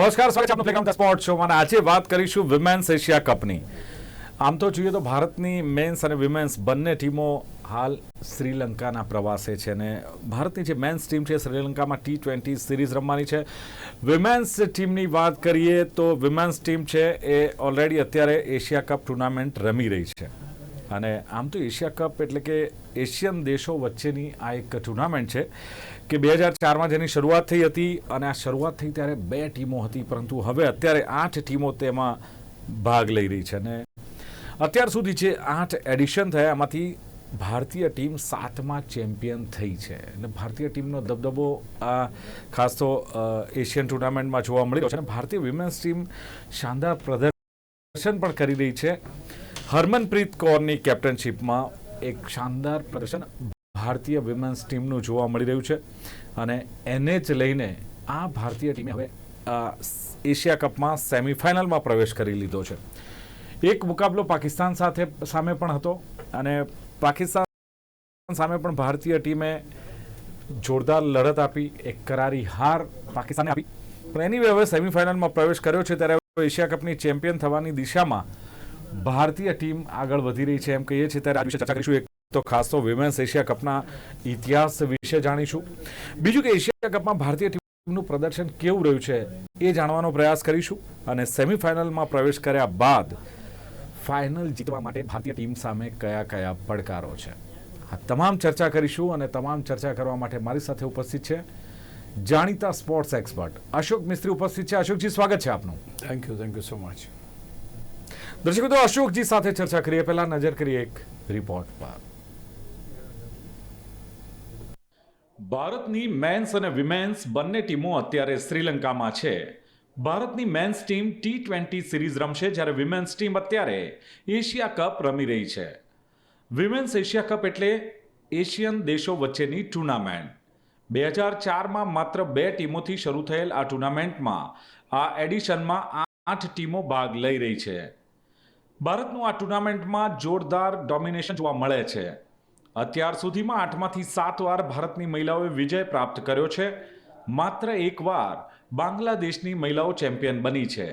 નમસ્કાર, સ્વાગત છે આપનું પ્લેગ્રાઉન્ડ સ્પોર્ટ શોમાં આજે વાત કરીશું વિમેન્સ એશિયા કપની. આમ તો જોઈએ તો ભારતની મેન્સ અને વિમેન્સ બંને ટીમો હાલ શ્રીલંકાના પ્રવાસે છે અને ભારતની જે મેન્સ ટીમ છે, શ્રીલંકામાં ટી ટ્વેન્ટી સિરીઝ રમવાની છે. વિમેન્સ ટીમની વાત કરીએ તો વિમેન્સ ટીમ છે, એ ઓલરેડી અત્યારે એશિયા કપ ટુર્નામેન્ટ રમી રહી છે. અને આમ તો એશિયા કપ એટલે કે એશિયન દેશો વચ્ચેની આ એક ટુર્નામેન્ટ છે કે બે હજાર ચારમાં જેની શરૂઆત થઈ હતી અને આ શરૂઆત થઈ ત્યારે બે ટીમો હતી, પરંતુ હવે અત્યારે આઠ ટીમો તેમાં ભાગ લઈ રહી છે અને અત્યાર સુધી જે આઠ એડિશન થયા એમાંથી ભારતીય ટીમ સાતમા ચેમ્પિયન થઈ છે. એટલે ભારતીય ટીમનો દબદબો આ ખાસ તો એશિયન ટુર્નામેન્ટમાં જોવા મળી છે. અને ભારતીય વિમેન્સ ટીમ શાનદાર પ્રદર્શન પણ કરી રહી છે. હરમનપ્રીત કૌરની કેપ્ટનશીપમાં એક શાનદાર પ્રદર્શન ભારતીય વિમેન્સ ટીમનું જોવા મળી રહ્યું છે અને એને જ લઈને આ ભારતીય ટીમે હવે એશિયા કપમાં સેમિફાઇનલમાં પ્રવેશ કરી લીધો છે. એક મુકાબલો પાકિસ્તાન સાથે, સામે પણ હતો અને પાકિસ્તાન સામે પણ ભારતીય ટીમે જોરદાર લડત આપી, એક કરારી હાર પાકિસ્તાને આપી. પણ એની હવે સેમિફાઇનલમાં પ્રવેશ કર્યો છે ત્યારે એશિયા કપની ચેમ્પિયન થવાની દિશામાં ભારતીય ટીમ આગળ વધી રહી છે એમ કહીએ છીએ. ત્યારે આ વિશે ચર્ચા કરીશું. એક તો ખાસ તો વિમેન્સ એશિયા કપના ઇતિહાસ વિશે જાણીશું. બીજું કે એશિયા કપમાં ભારતીય ટીમનું પ્રદર્શન કેવું રહ્યું છે એ જાણવાનો પ્રયાસ કરીશું અને સેમિફાઇનલમાં પ્રવેશ કર્યા બાદ ફાઇનલ જીતવા માટે ભારતીય ટીમ સામે કયા કયા પડકારો છે? આ તમામ ચર્ચા કરીશું અને તમામ ચર્ચા કરવા માટે મારી સાથે ઉપસ્થિત છે જાણીતા સ્પોર્ટ્સ એક્સપર્ટ અશોક મિસ્ત્રી ઉપસ્થિત છે. અશોકજી, સ્વાગત છે આપનું. Thank you thank you so much દર્શકો તો અશોકજી સાથે ચર્ચા કરીએ. પહેલા નજર કરીએ એક રિપોર્ટ પર. ભારતની મેન્સ અને વિમેન્સ બંને ટીમો અત્યારે શ્રીલંકામાં છે. ભારતની men's team T twenty series રમશે જ્યારે વિમેન્સ ટીમ અત્યારે એશિયા કપ રમી રહી છે. વિમેન્સ એશિયા કપ એટલે એશિયન દેશો વચ્ચેની ટુર્નામેન્ટ બે હજાર ચારમાં માત્ર બે ટીમોથી શરૂ થયેલ આ ટુર્નામેન્ટમાં આ એડિશનમાં આઠ ટીમો ભાગ લઈ રહી છે. ભારતનું આ ટુર્નામેન્ટમાં જોરદાર ડોમિનેશન જોવા મળે છે. અત્યાર સુધીમાં આઠમાંથી સાત વાર ભારતની મહિલાઓએ વિજય પ્રાપ્ત કર્યો છે. માત્ર એક વાર બાંગ્લાદેશની મહિલાઓ ચેમ્પિયન બની છે.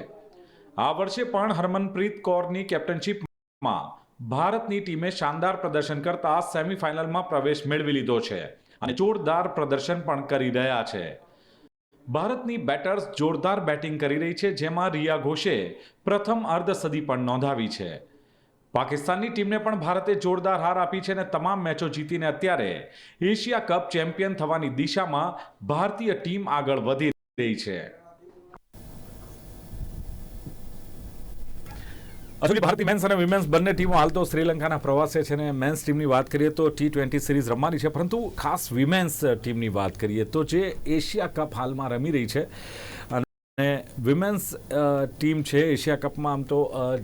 આ વર્ષે પણ હરમનપ્રીત કૌરની કેપ્ટનશીપમાં ભારતની ટીમે શાનદાર પ્રદર્શન કરતા સેમિફાઇનલમાં પ્રવેશ મેળવી લીધો છે અને જોરદાર પ્રદર્શન પણ કરી રહ્યા છે. ભારતની બેટર્સ જોરદાર બેટિંગ કરી રહી છે, જેમાં રિયા ઘોષે પ્રથમ અર્ધ સદી પણ નોંધાવી છે. પાકિસ્તાનની ટીમને પણ ભારતે જોરદાર હાર આપી છે અને તમામ મેચો જીતીને અત્યારે એશિયા કપ ચેમ્પિયન થવાની દિશામાં ભારતીય ટીમ આગળ વધી રહી છે. અસલી ભારતીય મેન્સ અને વિમેન્સ બંને ટીમો હાલ તો શ્રીલંકાના પ્રવાસે છે અને મેન્સ ટીમની વાત કરીએ તો ટી ટ્વેન્ટી સિરીઝ રમવાની છે. પરંતુ ખાસ વિમેન્સ ટીમની વાત કરીએ તો જે એશિયા કપ હાલમાં રમી રહી છે. અને વિમેન્સ ટીમ છે એશિયા કપમાં આમ તો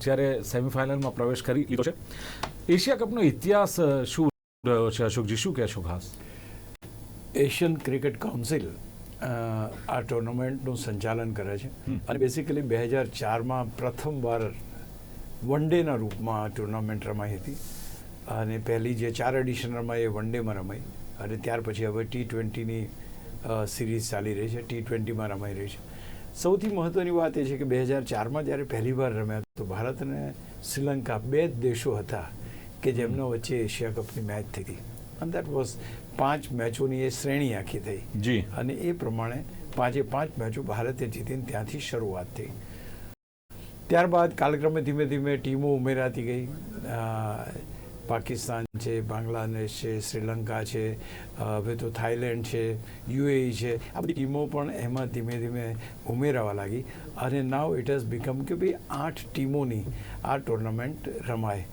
જ્યારે સેમિફાઇનલમાં પ્રવેશ કરી લીધો છે. એશિયા કપનો ઇતિહાસ શું રહ્યો છે? અશોકજી શું કહેશો ખાસ? એશિયન ક્રિકેટ કાઉન્સિલ આ ટુર્નામેન્ટનું સંચાલન કરે છે. અને બેસિકલી બે હજાર ચારમાં પ્રથમવાર વન ડેના રૂપમાં ટુર્નામેન્ટ રમાઈ હતી. અને પહેલી જે ચાર એડિશન રમાઈ એ વન ડેમાં રમાઈ. અને ત્યાર પછી હવે ટી ટ્વેન્ટીની સિરીઝ ચાલી રહી છે. ટી ટ્વેન્ટીમાં રમાઈ રહી છે. સૌથી મહત્ત્વની વાત એ છે કે બે હજાર ચારમાં જ્યારે પહેલીવાર રમ્યા તો ભારત અને શ્રીલંકા બે જ દેશો હતા કે જેમના વચ્ચે એશિયા કપની મેચ થઈ હતી અને દેટ વોઝ પાંચ મેચોની એ શ્રેણી આખી થઈ. જી. અને એ પ્રમાણે પાંચે પાંચ મેચો ભારતે જીતીને ત્યાંથી શરૂઆત થઈ. ત્યારબાદ કાલક્રમે ધીમે ધીમે ટીમો ઉમેરાતી ગઈ. પાકિસ્તાન છે, બાંગ્લાદેશ છે, શ્રીલંકા છે હવે તો થાઈલેન્ડ છે, યુએઈ છે. આ બધી ટીમો પણ એમાં ધીમે ધીમે ઉમેરાવા લાગી. અને નાવ ઇટ હેઝ બીકમ કે ભાઈ આઠ ટીમોની આ ટુર્નામેન્ટ રમાય.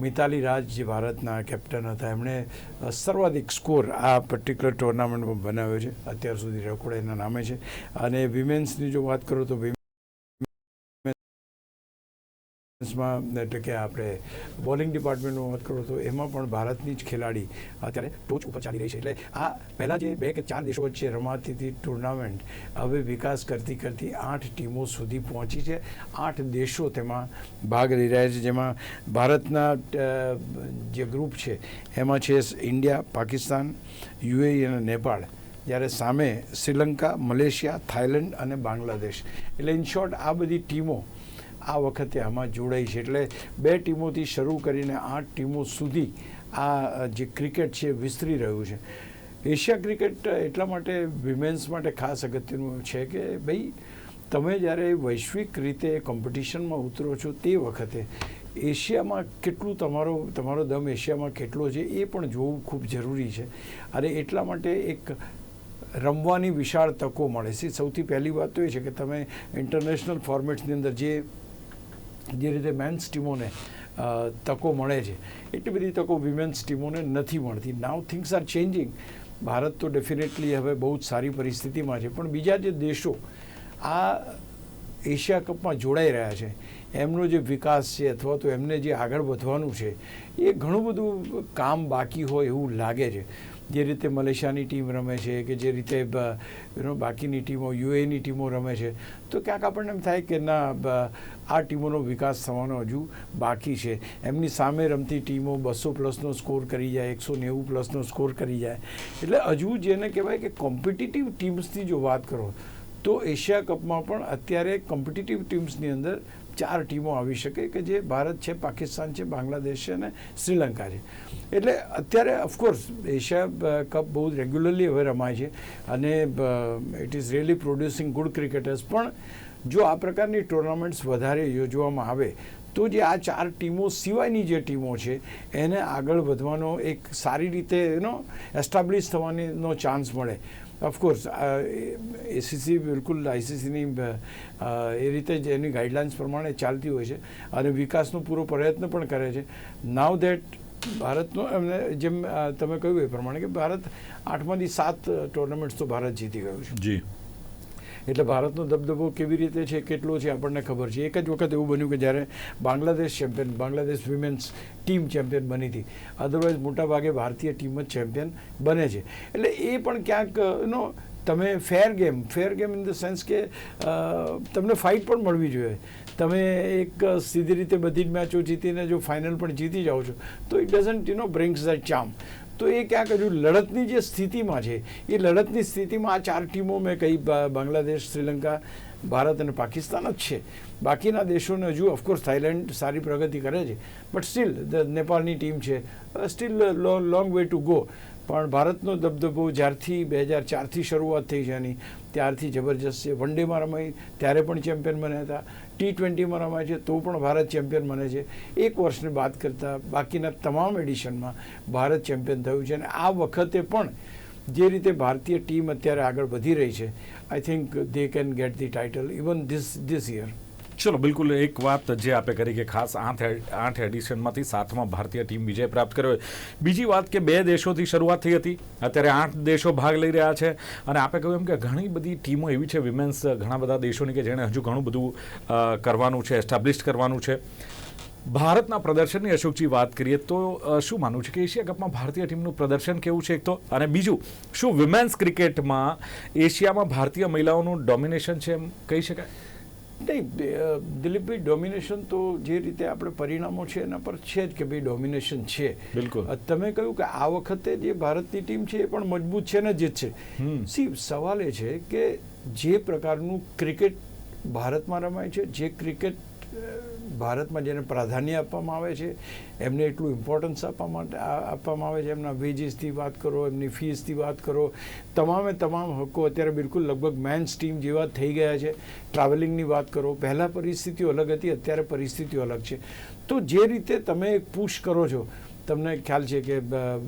મિતાલી રાજ જે ભારતના કેપ્ટન હતા, એમણે સર્વાધિક સ્કોર આ પર્ટિક્યુલર ટુર્નામેન્ટમાં બનાવ્યો છે. અત્યાર સુધી રેકોર્ડ એના નામે છે. અને વિમેન્સની જો વાત કરું તો વિમેન્સમાં એટલે કે આપણે બોલિંગ ડિપાર્ટમેન્ટમાં વાત કરું તો એમાં પણ ભારતની જ ખેલાડી અત્યારે ટોચ ઉપર ચાલી રહી છે. એટલે આ પહેલાં જે બે કે ચાર દેશો વચ્ચે રમાતી હતી ટુર્નામેન્ટ હવે વિકાસ કરતી કરતી આઠ ટીમો સુધી પહોંચી છે. આઠ દેશો તેમાં ભાગ લઈ રહ્યા છે. જેમાં ભારતના જે ગ્રુપ છે, એમાં છે ઇન્ડિયા પાકિસ્તાન યુએઈ અને નેપાળ જ્યારે સામે શ્રીલંકા, મલેશિયા થાઈલેન્ડ અને બાંગ્લાદેશ. એટલે ઇન શોર્ટ આ બધી ટીમો આ વખતે આમાં જોડાઈ છે. એટલે બે ટીમોથી શરૂ કરીને આઠ ટીમો સુધી આ જે ક્રિકેટ છે વિસ્તરી રહ્યું છે. એશિયા ક્રિકેટ એટલા માટે વિમેન્સ માટે ખાસ અગત્યનું છે કે ભાઈ, તમે જ્યારે વૈશ્વિક રીતે કોમ્પિટિશનમાં ઉતરો છો તે વખતે એશિયામાં કેટલું તમારો તમારો દમ એશિયામાં કેટલો છે એ પણ જોવું ખૂબ જરૂરી છે. અને એટલા માટે એક રમવાની વિશાળ તકો મળે છે. સૌથી પહેલી વાત તો એ છે કે તમે ઇન્ટરનેશનલ ફોર્મેટ્સની અંદર જે જે રીતે મેન્સ ટીમોને તકો મળે છે. એટલી બધી તકો વિમેન્સ ટીમોને નથી મળતી. Now things are changing Bharat તો ડેફિનેટલી હવે બહુ જ સારી પરિસ્થિતિમાં છે. પણ બીજા જે દેશો આ એશિયા કપમાં જોડાઈ રહ્યા છે, એમનો જે વિકાસ છે અથવા તો એમને જે આગળ વધવાનું છે, એ ઘણું બધું કામ બાકી હોય એવું લાગે છે. જે રીતે મલેશિયાની ટીમ રમે છે, કે જે રીતે યુનો બાકીની ટીમો યુએની ટીમો રમે છે, તો ક્યાંક આપણને એમ થાય કે ના આ ટીમોનો વિકાસ થવાનો હજુ બાકી છે. એમની સામે રમતી ટીમો બસો પ્લસનો સ્કોર કરી જાય, એકસો નેવું પ્લસનો સ્કોર કરી જાય. એટલે હજુ જેને કહેવાય કે કોમ્પિટિટિવ ટીમ્સની જો વાત કરો, તો એશિયા કપમાં પણ અત્યારે કોમ્પિટિટિવ ટીમ્સની અંદર ચાર ટીમો આવી શકે કે જે ભારત છે, પાકિસ્તાન છે, બાંગ્લાદેશ છે અને શ્રીલંકા છે. એટલે અત્યારે ઓફકોર્સ એશિયા કપ બહુ રેગ્યુલરલી હવે રમાય છે અને it is really producing good cricketers પણ જો આ પ્રકારની ટુર્નામેન્ટ્સ વધારે યોજવામાં આવે, તો જે આ ચાર ટીમો સિવાયની જે ટીમો છે, એને આગળ વધવાનો એક સારી રીતે એનો એસ્ટાબ્લિશ થવાનો ચાન્સ મળે. ઓફકોર્સ એસીસી બિલકુલ આઈસીસીની એ રીતે જ એની ગાઈડલાઇન્સ પ્રમાણે ચાલતી હોય છે અને વિકાસનો પૂરો પ્રયત્ન પણ કરે છે. નાવ ધેટ ભારતનો, એમને જેમ તમે કહ્યું એ પ્રમાણે કે ભારત આઠમાંથી સાત ટુર્નામેન્ટ્સ તો ભારત જીતી ગયું છે. જી. એટલે ભારતનો દબદબો કેવી રીતે છે, કેટલો છે, આપણને ખબર છે. એક જ વખત એવું બન્યું કે જ્યારે Bangladesh champion, Bangladesh women's team champion બની હતી. અધરવાઇઝ મોટાભાગે ભારતીય ટીમ જ ચેમ્પિયન બને છે. એટલે એ પણ ક્યાંક નો તમે fair game fair game in the sense કે તમને ફાઇટ પણ મળવી જોઈએ. તમે એક સીધી રીતે બધી જ મેચો જીતીને જો ફાઇનલ પણ જીતી જાઓ છો, તો it doesn't you know brings the charm તો એ ક્યાંક હજુ લડતની જે સ્થિતિમાં છે, એ લડતની સ્થિતિમાં આ ચાર ટીમો મેં કહી બાંગ્લાદેશ, શ્રીલંકા, ભારત અને પાકિસ્તાન જ છે. બાકીના દેશોને હજુ ઓફકોર્સ થાઇલેન્ડ સારી પ્રગતિ કરે છે. બટ સ્ટીલ નેપાળની ટીમ છે. Still long way to go પણ ભારતનો દબદબો જ્યારથી બે હજાર ચારથી શરૂઆત થઈ છે એની ત્યારથી જબરજસ્ત છે. વન ડેમાં રમાઈ, ત્યારે પણ ચેમ્પિયન બન્યા હતા. ટી ટ્વેન્ટીમાં રમાય છે, તો પણ ભારત ચેમ્પિયન બને છે. એક વર્ષની બાદ કરતાં બાકીના તમામ એડિશનમાં ભારત ચેમ્પિયન થયું છે. અને આ વખતે પણ જે રીતે ભારતીય ટીમ અત્યારે આગળ વધી રહી છે I think they can get the title even this this year ચલો, બિલકુલ એક વાત જે આપે કરી કે ખાસ આઠ આઠ એડિશનમાંથી સાતમાં ભારતીય ટીમ વિજય પ્રાપ્ત કર્યો બીજી વાત કે બે દેશોથી શરૂઆત થઈ હતી. અત્યારે આઠ દેશો ભાગ લઈ રહ્યા છે અને આપે કહ્યું એમ કે ઘણી બધી ટીમો એવી છે વિમેન્સ ઘણા બધા દેશોની કે જેણે હજુ ઘણું બધું કરવાનું છે એસ્ટાબ્લિશ કરવાનું છે. ભારતના પ્રદર્શનની અશોકજી વાત કરીએ તો શું માનવું છે કે એશિયા કપમાં ભારતીય ટીમનું પ્રદર્શન કેવું છે એક તો? અને બીજું, શું વિમેન્સ ક્રિકેટમાં એશિયામાં ભારતીય મહિલાઓનું ડોમિનેશન છે એમ કહી શકાય? નહીં દિલીપભાઈ ડોમિનેશન તો જે રીતે આપણે પરિણામો છે એના પર છે જ કે ભાઈ ડોમિનેશન છે. બિલકુલ. તમે કહ્યું કે આ વખતે જે ભારતની ટીમ છે એ પણ મજબૂત છે ને જીતશે છે. સી સવાલ એ છે કે જે પ્રકારનું ક્રિકેટ ભારતમાં રમાય છે જે ક્રિકેટ ભારતમાં જેને પ્રાધાન્ય આપવામાં આવે છે, એમને એટલું ઇમ્પોર્ટન્સ આપવા માટે આપવામાં આવે છે. એમના વેજીસથી વાત કરો, એમની ફીસથી વાત કરો. તમામે તમામ હકો અત્યારે બિલકુલ લગભગ મેન ટીમ જેવા થઈ ગયા છે. ટ્રાવેલિંગની વાત કરો, પહેલાં પરિસ્થિતિઓ અલગ હતી, અત્યારે પરિસ્થિતિઓ અલગ છે. તો જે રીતે તમે પુશ કરો છો, તમને ખ્યાલ છે કે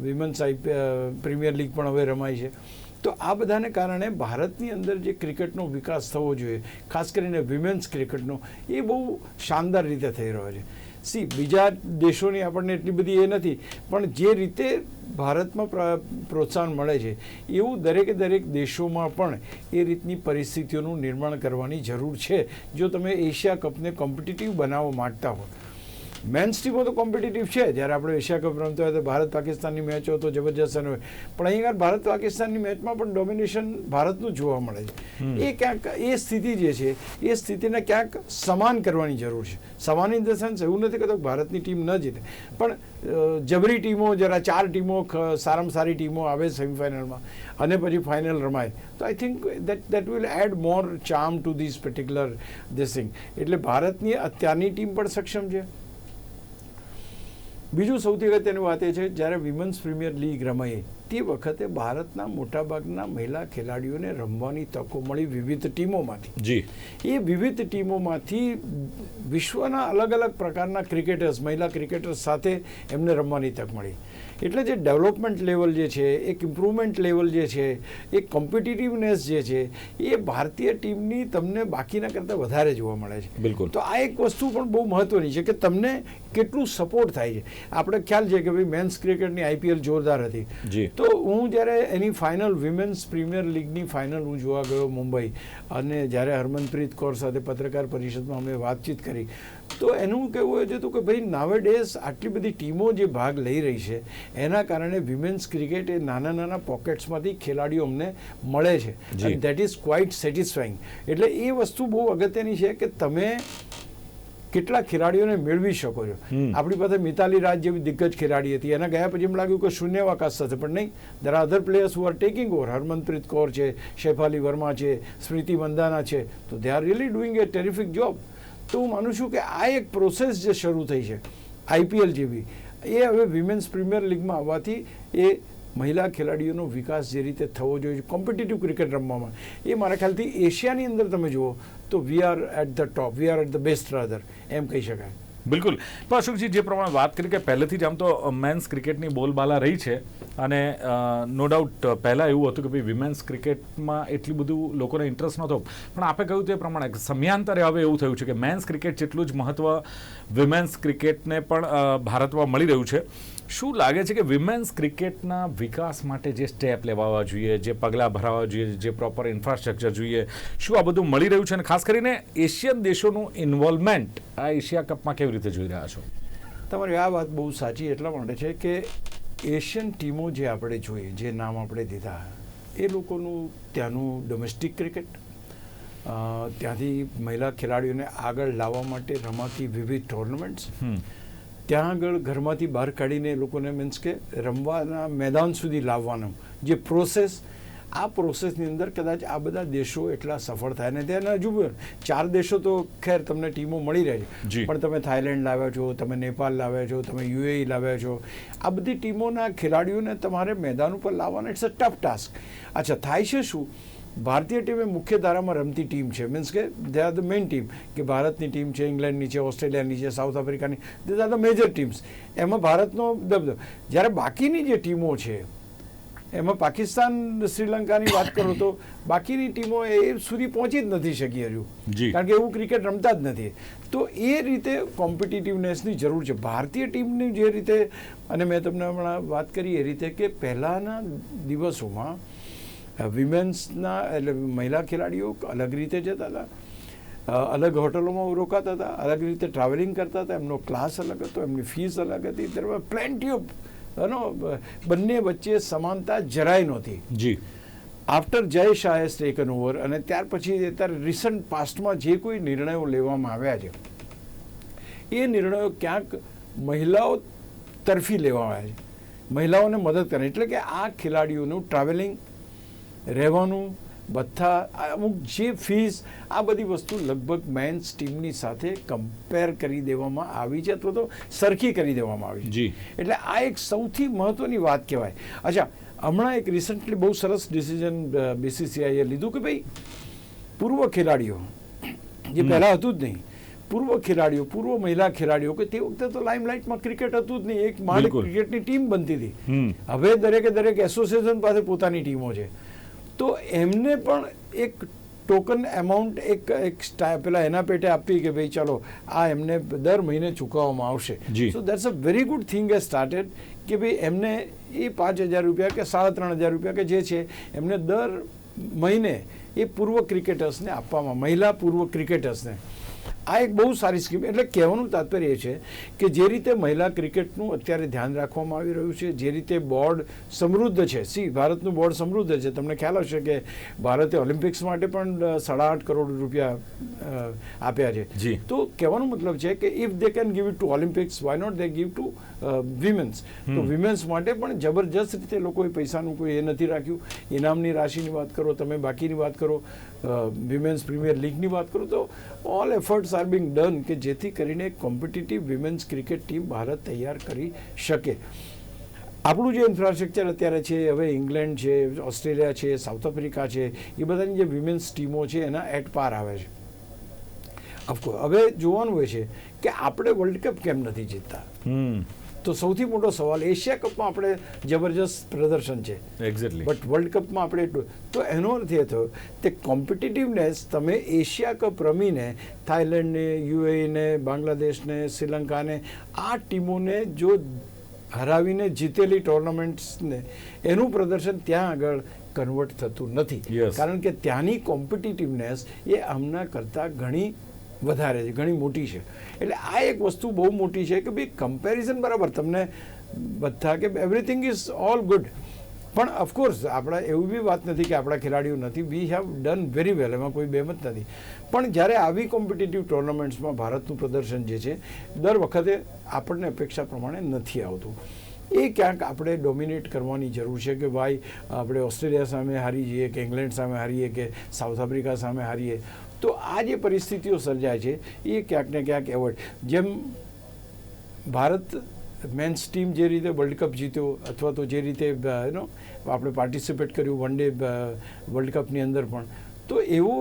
વિમન્સ આઈ પ્રીમિયર લીગ પણ હવે રમાય છે. તો આ બધાને કારણે ભારતની અંદર જે ક્રિકેટનો વિકાસ થવો જોઈએ, ખાસ કરીને વિમેન્સ ક્રિકેટનો એ બહુ શાનદાર રીતે થઈ રહ્યો છે. સી, બીજા દેશોની આપણને એટલી બધી એ નથી, પણ જે રીતે ભારતમાં પ્રોત્સાહન મળે છે, એવું દરેકે દરેક દેશોમાં પણ એ રીતની પરિસ્થિતિઓનું નિર્માણ કરવાની જરૂર છે. જો તમે એશિયા કપને કોમ્પિટિટિવ બનાવવા માંગતા હો મેન્સ ટીમો તો કોમ્પિટિટિવ છે. જ્યારે આપણે એશિયા કપ રમતા હોય તો ભારત પાકિસ્તાનની મેચો તો જબરજસ્ત હોય પણ અહીં આગળ ભારત પાકિસ્તાનની મેચમાં પણ ડોમિનેશન ભારતનું જોવા મળે છે. એ ક્યાંક એ સ્થિતિ જે છે એ સ્થિતિને ક્યાંક સમાન કરવાની જરૂર છે. સમાન ઇન ધ સેન્સ એવું નથી કહેતો ભારતની ટીમ ન જીતે. પણ જબરી ટીમો જરા ચાર ટીમો સારામાં સારી ટીમો આવે સેમિફાઇનલમાં અને પછી ફાઇનલ રમાય. તો I think that that will add more charm to this particular this thing એટલે ભારતની અત્યારની ટીમ પણ સક્ષમ છે. બીજું સૌથી અગત્યની વાત એ છે જ્યારે વિમન્સ પ્રીમિયર લીગ રમાઈ તે વખતે ભારતના મોટાભાગના મહિલા ખેલાડીઓને રમવાની તકો મળી વિવિધ ટીમોમાંથી. જી. એ વિવિધ ટીમોમાંથી વિશ્વના અલગ અલગ પ્રકારના ક્રિકેટર્સ મહિલા ક્રિકેટર્સ સાથે એમને રમવાની તક મળી. એટલે જે ડેવલપમેન્ટ લેવલ જે છે એક ઇમ્પ્રુવમેન્ટ લેવલ જે છે એક કોમ્પિટિટિવનેસ જે છે એ ભારતીય ટીમની તમને બાકીના કરતાં વધારે જોવા મળે છે. બિલકુલ. તો આ એક વસ્તુ પણ બહુ મહત્વની છે કે તમને કેટલું સપોર્ટ થાય છે. આપણે ખ્યાલ છે કે ભાઈ મેન્સ ક્રિકેટની આઈપીએલ જોરદાર હતી. તો હું જ્યારે એની ફાઇનલ વિમેન્સ પ્રીમિયર લીગની ફાઇનલ હું જોવા ગયો મુંબઈ અને જ્યારે હરમનપ્રીત કૌર સાથે પત્રકાર પરિષદમાં અમે વાતચીત કરી તો એનું કહેવું એ હતું કે ભાઈ નાવે ડેઝ આટલી બધી ટીમો જે ભાગ લઈ રહી છે એના કારણે વિમેન્સ ક્રિકેટ એ નાના નાના પોકેટ્સમાંથી ખેલાડીઓ અમને મળે છે. દેટ ઇઝ ક્વાઇટ સેટિસ્ફાઈંગ એટલે એ વસ્તુ બહુ અગત્યની છે કે તમે કેટલા ખેલાડીઓને મેળવી શકો છો? આપણી પાસે મિતાલી રાજ જેવી દિગ્ગજ ખેલાડી હતી. એના ગયા પછી એમ લાગ્યું કે શૂન્યાવકાશ થશે. પણ નહીં the other players who are taking over Harmanpreet Kaur છે શેફાલી વર્મા છે સ્મૃતિ મંદાના છે. તો they are really doing a terrific job તો હું માનું છું કે આ એક પ્રોસેસ જે શરૂ થઈ છે આઈપીએલ જેવી એ હવે વિમેન્સ પ્રીમિયર લીગમાં આવવાથી એ મહિલા ખેલાડીઓનો વિકાસ જે રીતે થવો જોઈએ કોમ્પિટિટિવ ક્રિકેટ રમવામાં. એ મારા ખ્યાલથી એશિયાની અંદર તમે જુઓ તો we are at the top we are at the best rather એમ કહી શકાય. બિલકુલ. પણ અશોકજી, જે પ્રમાણે વાત કરી કે પહેલેથી જ આમ તો મેન્સ ક્રિકેટની બોલબાલા રહી છે, અને નો ડાઉટ પહેલાં એવું હતું કે ભાઈ વિમેન્સ ક્રિકેટમાં એટલું બધું લોકોને ઇન્ટરેસ્ટ નહોતો. પણ આપે કહ્યું તે પ્રમાણે સમયાંતરે હવે એવું થયું છે કે મેન્સ ક્રિકેટ જેટલું જ મહત્ત્વ વિમેન્સ ક્રિકેટને પણ ભારતમાં મળી રહ્યું છે. શું લાગે છે કે વિમેન્સ ક્રિકેટના વિકાસ માટે જે સ્ટેપ લેવાવા જોઈએ જે પગલાં ભરાવા જોઈએ જે પ્રોપર ઇન્ફ્રાસ્ટ્રક્ચર જોઈએ શું આ બધું મળી રહ્યું છે? અને ખાસ કરીને એશિયન દેશોનું ઇન્વોલ્વમેન્ટ આ એશિયા કપમાં કેવી રીતે જોઈ રહ્યા છો? તમારી આ વાત બહુ સાચી એટલા માટે છે કે એશિયન ટીમો જે આપણે જોઈએ જે નામ આપણે દીધા એ લોકોનું ત્યાંનું ડોમેસ્ટિક ક્રિકેટ ત્યાંથી મહિલા ખેલાડીઓને આગળ લાવવા માટે રમાતી વિવિધ ટુર્નામેન્ટ્સ ત્યાં આગળ ઘરમાંથી બહાર કાઢીને લોકોને મીન્સ કે રમવાના મેદાન સુધી લાવવાનો. જે પ્રોસેસ આ પ્રોસેસની અંદર કદાચ આ બધા દેશો એટલા સફળ થાય. ને ત્યાં હજુ ચાર દેશો તો ખેર તમને ટીમો મળી રહે. છે પણ તમે થાઈલેન્ડ લાવ્યા છો તમે નેપાલ લાવ્યા છો તમે યુએઈ લાવ્યા છો. આ બધી ટીમોના ખેલાડીઓને તમારે મેદાન ઉપર લાવવાના. ઇટ્સ અ ટફ ટાસ્ક અચ્છા થાય છે શું? ભારતીય ટીમ એ મુખ્ય ધારામાં રમતી ટીમ છે. મીન્સ કે they are the main team કે ભારતની ટીમ છે ઇંગ્લેન્ડની છે ઓસ્ટ્રેલિયાની છે south આફ્રિકાની they are the major teams એમાં ભારતનો દબદબ જ્યારે બાકીની જે ટીમો છે એમાં પાકિસ્તાન શ્રીલંકાની વાત કરો તો બાકીની ટીમો એ સુધી પહોંચી જ નથી શકી હજુ. કારણ કે એવું ક્રિકેટ રમતા જ નથી. તો એ રીતે કોમ્પિટિટિવનેસની જરૂર છે. ભારતીય ટીમની જે રીતે અને મેં તમને હમણાં વાત કરી એ રીતે કે પહેલાંના દિવસોમાં વિમેન્સના એટલે મહિલા ખેલાડીઓ અલગ રીતે જતા હતા અલગ હોટલોમાં રોકાતા હતા અલગ રીતે ટ્રાવેલિંગ કરતા હતા એમનો ક્લાસ અલગ હતો એમની ફીસ અલગ હતી ત્યારે પ્લેન્ટી ઓફ એનો બંને વચ્ચે સમાનતા જરાય નહોતી જી આફ્ટર જય શાહે ટેકન ઓવર અને ત્યાર પછી અત્યારે રિસન્ટ પાસ્ટમાં જે કોઈ નિર્ણયો લેવામાં આવ્યા છે એ નિર્ણયો ક્યાંક મહિલાઓ તરફી લેવામાં આવ્યા છે મહિલાઓને મદદ કરે એટલે કે આ ખેલાડીઓનું ટ્રાવેલિંગ રહેવાનું ભથ્થા અમુક જે ફીસ આ બધી વસ્તુ લગભગ મેન્સ ટીમની સાથે કમ્પેર કરી દેવામાં આવી છે અથવા તો સરખી કરી દેવામાં આવી છે. એટલે આ એક સૌથી મહત્વની વાત કહેવાય. અચ્છા હમણાં એક રિસન્ટલી બહુ સરસ ડિસિઝન બીસીસીઆઈએ લીધું કે ભાઈ પૂર્વ ખેલાડીઓ જે પહેલાં હતું જ નહીં પૂર્વ ખેલાડીઓ પૂર્વ મહિલા ખેલાડીઓ કે તે વખતે તો લાઇમલાઇટમાં ક્રિકેટ હતું જ નહીં એક માંડ. ક્રિકેટની ટીમ બનતી હતી. હવે દરેકે દરેક એસોસિએશન પાસે પોતાની ટીમો છે. તો એમને પણ એક ટોકન એમાઉન્ટ એક એક પેલા એના પેટે આપવી કે ભાઈ ચાલો આ એમને દર મહિને ચૂકવવામાં આવશે જી. So that's a very good thing A started કે ભાઈ એમને એ પાંચ હજાર રૂપિયા કે સાડા ત્રણ હજાર રૂપિયા કે જે છે એમને દર મહિને એ પૂર્વ ક્રિકેટર્સને આપવામાં મહિલા પૂર્વ ક્રિકેટર્સને આ એક બહુ સારી સ્કીમ એટલે કહેવાનું તાત્પર્ય એ છે કે જે રીતે મહિલા ક્રિકેટનું અત્યારે ધ્યાન રાખવામાં આવી રહ્યું છે જે રીતે બોર્ડ સમૃદ્ધ છે. સી ભારતનું બોર્ડ સમૃદ્ધ છે. તમને ખ્યાલ હશે કે ભારતે ઓલિમ્પિક્સ માટે પણ સાડા આઠ કરોડ રૂપિયા આપ્યા છે. જી. તો કહેવાનો મતલબ છે કે if they can give it to Olympics why not they give to women's તો વિમેન્સ માટે પણ જબરજસ્ત રીતે લોકોએ પૈસાનું કોઈ એ નથી રાખ્યું. ઇનામની રાશિની વાત કરો તમે બાકીની વાત કરો. વિમેન્સ પ્રીમિયર લીગની વાત કરું તો all efforts are being done કે જેથી કરીને competitive women's cricket team Bharat તૈયાર કરી શકે. આપણું જે ઇન્ફ્રાસ્ટ્રક્ચર અત્યારે છે, હવે ઇંગ્લેન્ડ છે ઓસ્ટ્રેલિયા છે સાઉથ આફ્રિકા છે, એ બધાની જે વિમેન્સ ટીમો છે, એના એટ પાર આવે છે. ઓફકોર્સ હવે જોવાનું હોય છે કે આપણે વર્લ્ડ કપ કેમ નથી જીતતા? તો સૌથી મોટો સવાલ એશિયા કપમાં આપણે જબરજસ્ત પ્રદર્શન છે. એક્ઝેક્ટલી બટ વર્લ્ડ કપમાં આપણે તો એનો અર્થ એ થયો કે કોમ્પિટિટિવનેસ તમે એશિયા કપ રમીને થાઈલેન્ડને યુએઈને બાંગ્લાદેશને શ્રીલંકાને આ ટીમોને જો હરાવીને જીતેલી ટુર્નામેન્ટ્સને એનું પ્રદર્શન ત્યાં આગળ કન્વર્ટ થતું નથી. કારણ કે ત્યાંની કોમ્પિટિટિવનેસ એ આમના કરતાં ઘણી વધારે છે, ઘણી મોટી છે. એટલે આ એક વસ્તુ બહુ મોટી છે કે ભાઈ કમ્પેરિઝન બરાબર તમને બધા કે એવરીથિંગ ઇઝ ઓલ ગુડ પણ ઓફકોર્સ આપણા એવું બી વાત નથી કે આપણા ખેલાડીઓ નથી. We have done very well એમાં કોઈ બેમત નથી. પણ જ્યારે આવી કોમ્પિટિટિવ ટુર્નામેન્ટ્સમાં ભારતનું પ્રદર્શન જે છે, દર વખતે આપણને અપેક્ષા પ્રમાણે નથી આવતું. એ ક્યાંક આપણે ડોમિનેટ કરવાની જરૂર છે કે ભાઈ, આપણે ઓસ્ટ્રેલિયા સામે હારી જઈએ કે ઇંગ્લેન્ડ સામે હારીએ કે સાઉથ આફ્રિકા સામે હારીએ. તો આ જે પરિસ્થિતિઓ સર્જાય છે, એ ક્યાંક ને ક્યાંક એવોર્ડ જેમ ભારત મેન્સ ટીમ જે રીતે વર્લ્ડ કપ જીત્યો, અથવા તો જે રીતે એનો આપણે પાર્ટિસિપેટ કર્યું વન ડે વર્લ્ડ કપની અંદર પણ, તો એવો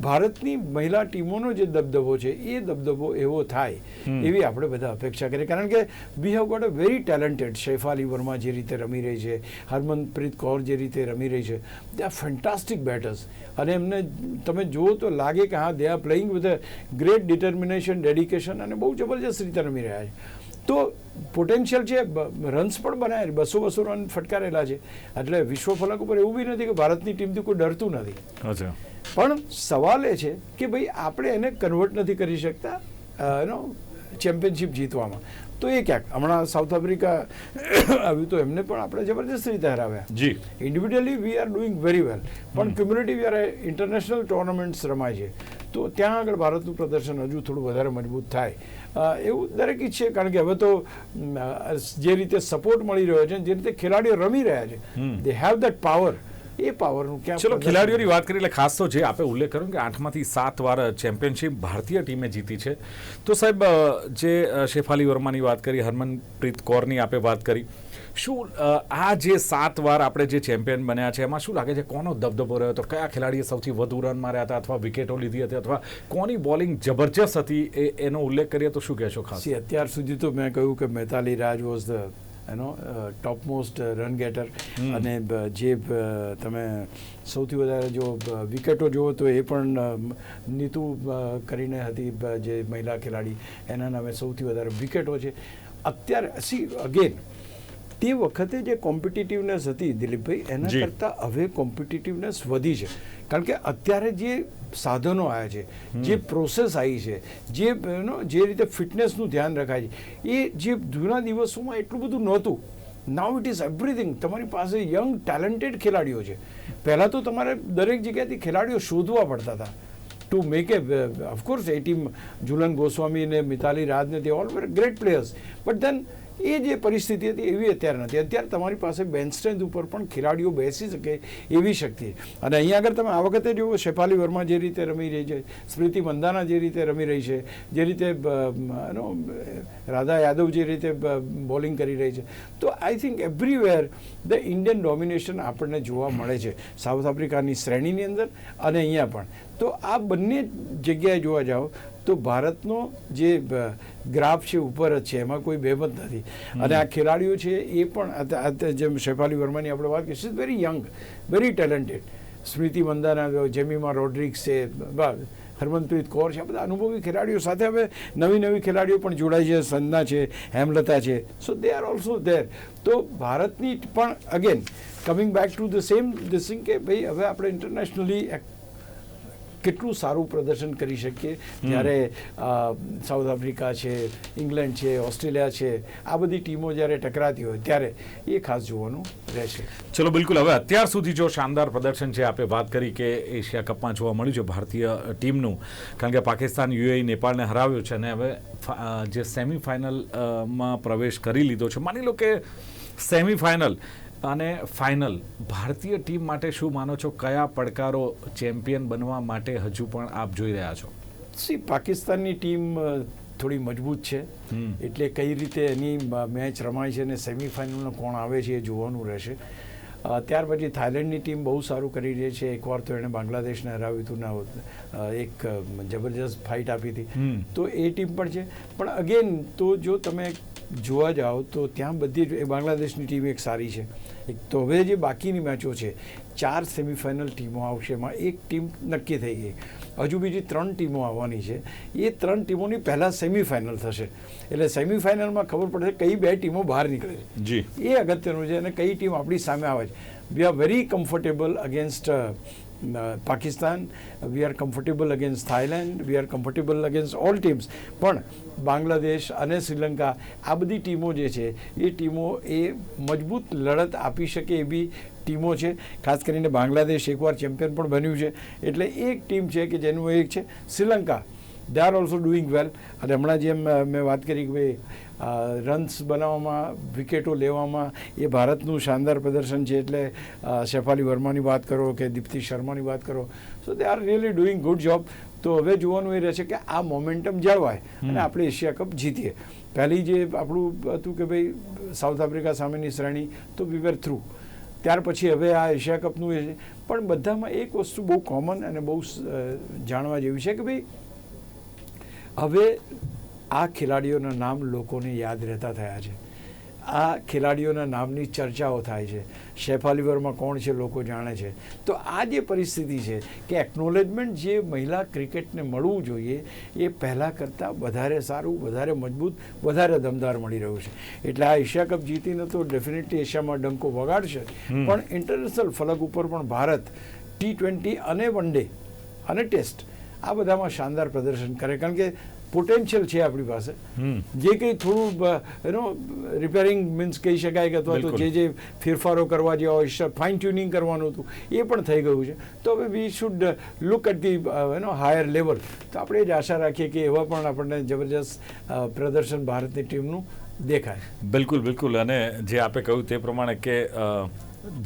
ભારતની મહિલા ટીમોનો જે દબદબો છે એ દબદબો એવો થાય એવી આપણે બધા અપેક્ષા કરીએ. કારણ કે we have got a very talented Shafali Verma જે રીતે રમી રહી છે હરમનપ્રીત કૌર જે રીતે રમી રહી છે દે આર ફેન્ટાસ્ટિક બેટર્સ અને એમને તમે જુઓ તો લાગે કે હા they are playing with a great determination dedication અને બહુ જબરજસ્ત રીતે રમી રહ્યા છે. તો પોટેન્શિયલ છે રન્સ પણ બનાવે બસો બસો રન ફટકારેલા છે. એટલે વિશ્વ ફલક ઉપર એવું બી નથી કે ભારતની ટીમથી કોઈ ડરતું નથી. અચ્છા. પણ સવાલ એ છે કે ભાઈ આપણે એને કન્વર્ટ નથી કરી શકતા એનો ચેમ્પિયનશિપ જીતવામાં. તો એ ક્યાંક? હમણાં સાઉથ આફ્રિકા આવ્યું તો એમને પણ આપણે જબરદસ્ત રીતે હરાવ્યા. જી. Individually we are doing very well પણ community we are international tournaments રમાય છે. તો ત્યાં આગળ ભારતનું પ્રદર્શન હજુ થોડું વધારે મજબૂત થાય. એવું દરેક ઈચ્છે કારણ કે હવે તો જે રીતે સપોર્ટ મળી રહ્યો છે જે રીતે ખેલાડીઓ રમી રહ્યા છે. દે હેવ દેટ પાવર એ પાવરનું ક્યાં ચલો ખેલાડીઓની વાત કરી એટલે ખાસ તો જે આપણે ઉલ્લેખ કર્યો કે આઠમાંથી સાત વાર ચેમ્પિયનશિપ ભારતીય ટીમે જીતી છે. તો સાહેબ જે શેફાલી વર્માની વાત કરી હરમનપ્રીત કૌરની આપણે વાત કરી શું આ જે સાત વાર આપણે જે ચેમ્પિયન બન્યા છે એમાં શું લાગે છે કોનો દબદબો રહ્યો હતો? કયા ખેલાડીએ સૌથી વધુ રન માર્યા હતા અથવા વિકેટો લીધી હતી અથવા કોની બોલિંગ જબરજસ્ત હતી એ એનો ઉલ્લેખ કરીએ તો શું કહેશો ખાસ? અત્યાર સુધી તો મેં કહ્યું કે મહેતાલી રાજ વોઝ ધ એનો ટોપ મોસ્ટ રન ગેટર અને જે તમે સૌથી વધારે જો વિકેટો જુઓ તો એ પણ નીતુ કરીને હતી જે મહિલા ખેલાડી. એના નામે સૌથી વધારે વિકેટો છે. અત્યારે સી અગેન તે વખતે જે કોમ્પિટિટિવનેસ હતી દિલીપભાઈ એના કરતાં હવે કોમ્પિટિટિવનેસ વધી છે. કારણ કે અત્યારે જે સાધનો આવ્યા છે જે પ્રોસેસ આવી છે જે જે રીતે ફિટનેસનું ધ્યાન રખાય છે એ જે જૂના દિવસોમાં એટલું બધું નહોતું. નાવ ઇટ ઇઝ એવરીથિંગ તમારી પાસે યંગ ટેલેન્ટેડ ખેલાડીઓ છે. પહેલાં તો તમારે દરેક જગ્યાએથી ખેલાડીઓ શોધવા પડતા હતા. To make a of course a team Jhulan Goswami ને મિતાલી રાજ ને તે all were great players but then એ જે પરિસ્થિતિ હતી એવી અત્યારે નથી. અત્યારે તમારી પાસે બેન્ચ સ્ટ્રેન્થ ઉપર પણ ખેલાડીઓ બેસી શકે એવી શક્તિ અને અહીંયા આગળ તમે આ વખતે જુઓ, શેફાલી વર્મા જે રીતે રમી રહી છે, સ્મૃતિ મંદાના જે રીતે રમી રહી છે, જે રીતે રાધા યાદવ જે રીતે બોલિંગ કરી રહી છે. તો I think everywhere the Indian domination આપણને જોવા મળે છે. સાઉથ આફ્રિકાની શ્રેણીની અંદર અને અહીંયા પણ. તો આ બંને જગ્યાએ જોવા જાઓ તો ભારતનો જે ગ્રાફ છે ઉપર જ છે એમાં કોઈ બેમત નથી. અને આ ખેલાડીઓ છે એ પણ જેમ શેફાલી વર્માની આપણે વાત કરીએ is very young very talented Smriti Mandhana Jemimah Rodrigues છે હરમનપ્રીત કૌર છે આ બધા અનુભવી ખેલાડીઓ સાથે હવે નવી નવી ખેલાડીઓ પણ જોડાય છે સંધના છે હેમલતા છે. So they are also there તો ભારતની પણ again coming back to the same this thing કે ભાઈ હવે આપણે ઇન્ટરનેશનલી કેટલું સારું પ્રદર્શન કરી શકીએ? જ્યારે સાઉથ આફ્રિકા છે, ઇંગ્લેન્ડ છે, ઓસ્ટ્રેલિયા છે, આ બધી ટીમો જ્યારે ટકરાતી હોય ત્યારે એ ખાસ જોવાનું રહેશે. ચલો, બિલકુલ. હવે અત્યાર સુધી જો શાનદાર પ્રદર્શન છે આપણે વાત કરી કે એશિયા કપમાં જોવા મળ્યું છે ભારતીય ટીમનું. કારણ કે પાકિસ્તાન, યુએઈ, નેપાળને હરાવ્યું છે અને હવે જે સેમિફાઇનલમાં પ્રવેશ કરી લીધો છે. માની લો કે સેમિફાઇનલ અને ફાઇનલ ભારતીય ટીમ માટે શું માનો છો? કયા પડકારો ચેમ્પિયન બનવા માટે હજુ પણ આપ જોઈ રહ્યા છો? સી પાકિસ્તાનની ટીમ થોડી મજબૂત છે. એટલે કઈ રીતે એની મેચ રમાય છે અને સેમિફાઇનલમાં કોણ આવે છે એ જોવાનું રહેશે. ત્યાર પછી થાઇલેન્ડની ટીમ બહુ સારું કરી રહી છે. એકવાર તો એણે બાંગ્લાદેશને હરાવ્યું હતું ના એક જબરજસ્ત ફાઇટ આપી હતી. તો એ ટીમ પણ છે. પણ અગેન તો જો તમે જોવા જાઓ તો ત્યાં બધી જ- એ બાંગ્લાદેશની ટીમ એક સારી છે. એક તો હવે જે બાકીની મેચો છે ચાર સેમિફાઇનલ ટીમો આવશે. એમાં એક ટીમ નક્કી થઈ ગઈ. હજુ બીજી ત્રણ ટીમો આવવાની છે. એ ત્રણ ટીમોની પહેલાં સેમિફાઇનલ થશે. એટલે સેમિફાઇનલમાં ખબર પડશે કઈ બે ટીમો બહાર નીકળે છે. જી. એ અગત્યનું છે અને કઈ ટીમ આપણી સામે આવે છે. We are very comfortable against Pakistan. We are comfortable against Thailand we are comfortable against all teams પણ બાંગ્લાદેશ અને શ્રીલંકા આ બધી ટીમો જે છે એ ટીમો એ મજબૂત લડત આપી શકે એવી ટીમો છે. ખાસ કરીને બાંગ્લાદેશ એકવાર ચેમ્પિયન પણ બન્યું છે. એટલે એક ટીમ છે કે જેનું એક છે Sri Lanka. They are also doing well અને હમણાં જેમ મેં વાત કરી કે ભાઈ રન્સ બનાવવામાં વિકેટો લેવામાં એ ભારતનું શાનદાર પ્રદર્શન છે. એટલે શેફાલી વર્માની વાત કરો કે દીપ્તિ શર્માની વાત કરો. So they are really doing good job તો હવે જોવાનું એ રહેશે કે આ મોમેન્ટમ જળવાય અને આપણે એશિયા કપ જીતીએ. પહેલી જે આપણું હતું કે ભાઈ સાઉથ આફ્રિકા સામેની શ્રેણી તો વી વેર થ્રુ ત્યાર પછી હવે આ એશિયા કપનું એ પણ બધામાં એક વસ્તુ બહુ કોમન અને બહુ જાણવા જેવી છે કે ભાઈ, હવે આ ખેલાડીઓના નામ લોકોને યાદ રહેતા થયા છે. આ ખેલાડીઓના નામની ચર્ચાઓ થાય છે. શેફાલી વર્મા કોણ છે લોકો જાણે છે. તો આ જે પરિસ્થિતિ છે કે એકનોલેજમેન્ટ જે મહિલા ક્રિકેટને મળવું જોઈએ એ પહેલાં કરતાં વધારે સારું વધારે મજબૂત વધારે દમદાર મળી રહ્યું છે. એટલે આ એશિયા કપ જીતીને તો ડેફિનેટલી એશિયામાં ડંકો વગાડશે. પણ ઇન્ટરનેશનલ ફલક ઉપર પણ ભારત ટી ટ્વેન્ટી અને વન ડે અને ટેસ્ટ આ બધામાં શાનદાર પ્રદર્શન કરે. કારણ કે પોટેન્શિયલ છે આપણી પાસે. જે કંઈ થોડું એનો રિપેરિંગ મીન્સ કહી શકાય કે અથવા તો જે જે ફેરફારો કરવા જેવા હોય ફાઇન ટ્યુનિંગ કરવાનું હતું એ પણ થઈ ગયું છે. તો હવે we should look at the એનો હાયર લેવલ તો આપણે જ આશા રાખીએ કે એવા પણ આપણને જબરજસ્ત પ્રદર્શન ભારતની ટીમનું દેખાય. બિલકુલ બિલકુલ. અને જે આપે કહ્યું તે પ્રમાણે કે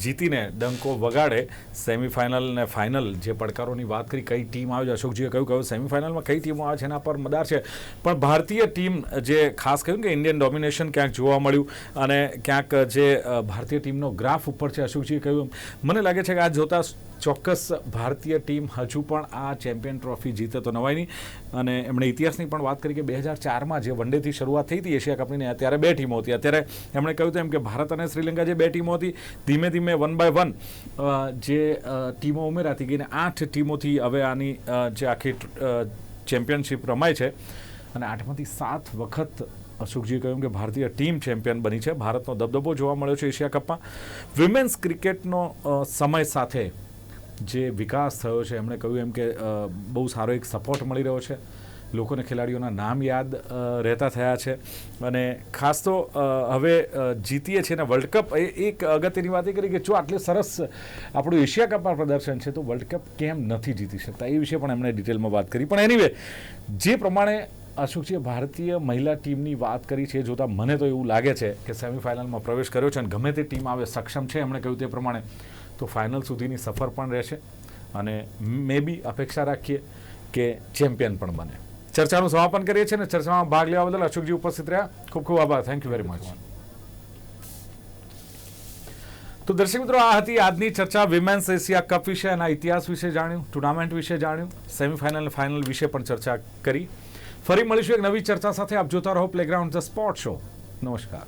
જીતીને ડંકો વગાડે સેમિફાઇનલ ને ફાઇનલ જે પડકારોની વાત કરી, કઈ ટીમ આવે છે અશોકજીએ કહ્યું કહ્યું સેમિફાઇનલમાં કઈ ટીમો આવે છે એના પર મદાર છે પણ ભારતીય ટીમ જે ખાસ કહ્યું કે ઇન્ડિયન ડોમિનેશન ક્યાંક જોવા મળ્યું અને ક્યાંક જે ભારતીય ટીમનો ગ્રાફ ઉપર છે, અશોકજીએ કહ્યું. મને લાગે છે કે આ જોતા ચોક્કસ ભારતીય ટીમ હજુ પણ આ ચેમ્પિયન ટ્રોફી જીતે તો નવાય નહીં અને એમણે ઇતિહાસની પણ વાત કરી કે બે હજાર ચારમાં જે વનડેથી શરૂઆત થઈ હતી એશિયા કપની અત્યારે ત્યારે બે ટીમો હતી. અત્યારે એમણે કહ્યું તેમ કે ભારત અને શ્રીલંકા જે બે ટીમો હતી, ધીમે ધીમે વન બાય વન જે ટીમો ઉમેરાતી ગઈ ને આઠ ટીમોથી હવે આની જે આખી ચેમ્પિયનશિપ રમાય છે. અને આઠમાંથી સાત વખત અશોકજીએ કહ્યું કે ભારતીય ટીમ ચેમ્પિયન બની છે. ભારતનો દબદબો જોવા મળ્યો છે એશિયા કપમાં. વિમેન્સ ક્રિકેટનો સમય સાથે જે વિકાસ થયો છે, એમણે કહ્યું એમ કે બહુ સારો એક સપોર્ટ મળી રહ્યો છે. લોકોને ખેલાડીઓના નામ યાદ રહેતા થયા છે. અને ખાસ તો હવે જીતીએ છીએ ને વર્લ્ડ કપ એ એક અગત્યની વાત એ કરી કે જો આટલી સરસ આપણું એશિયા કપમાં પ્રદર્શન છે, તો વર્લ્ડ કપ કેમ નથી જીતી શકતા? એ વિશે પણ એમણે ડિટેલમાં વાત કરી. પણ એનીવે જે પ્રમાણે અશોકજીએ ભારતીય મહિલા ટીમની વાત કરી છે, જોતાં મને તો એવું લાગે છે કે સેમિફાઇનલમાં પ્રવેશ કર્યો છે અને ગમે તે ટીમ આવે, સક્ષમ છે, એમણે કહ્યું તે પ્રમાણે. તો ફાઇનલ સુધીની સફર પણ રહેશે અને મે બી અપેક્ષા રાખીએ કે ચેમ્પિયન પણ બને. ચર્ચાનું સમાપન કરીએ છીએ અને ચર્ચામાં ભાગ લેવા બદલ અશોકજી ઉપસ્થિત રહ્યા. ખૂબ ખૂબ આભાર. થેન્ક યુ વેરી મચ તો દર્શક મિત્રો, આ હતી આજની ચર્ચા. વિમેન્સ એશિયા કપ વિશે એના ઇતિહાસ વિશે જાણ્યું ટુર્નામેન્ટ વિશે જાણ્યું સેમિફાઇનલ ફાઇનલ વિશે પણ ચર્ચા કરી. ફરી મળીશું એક નવી ચર્ચા સાથે. આપ જોતા રહો પ્લેગ્રાઉન્ડ ધ સ્પોર્ટ શો નમસ્કાર.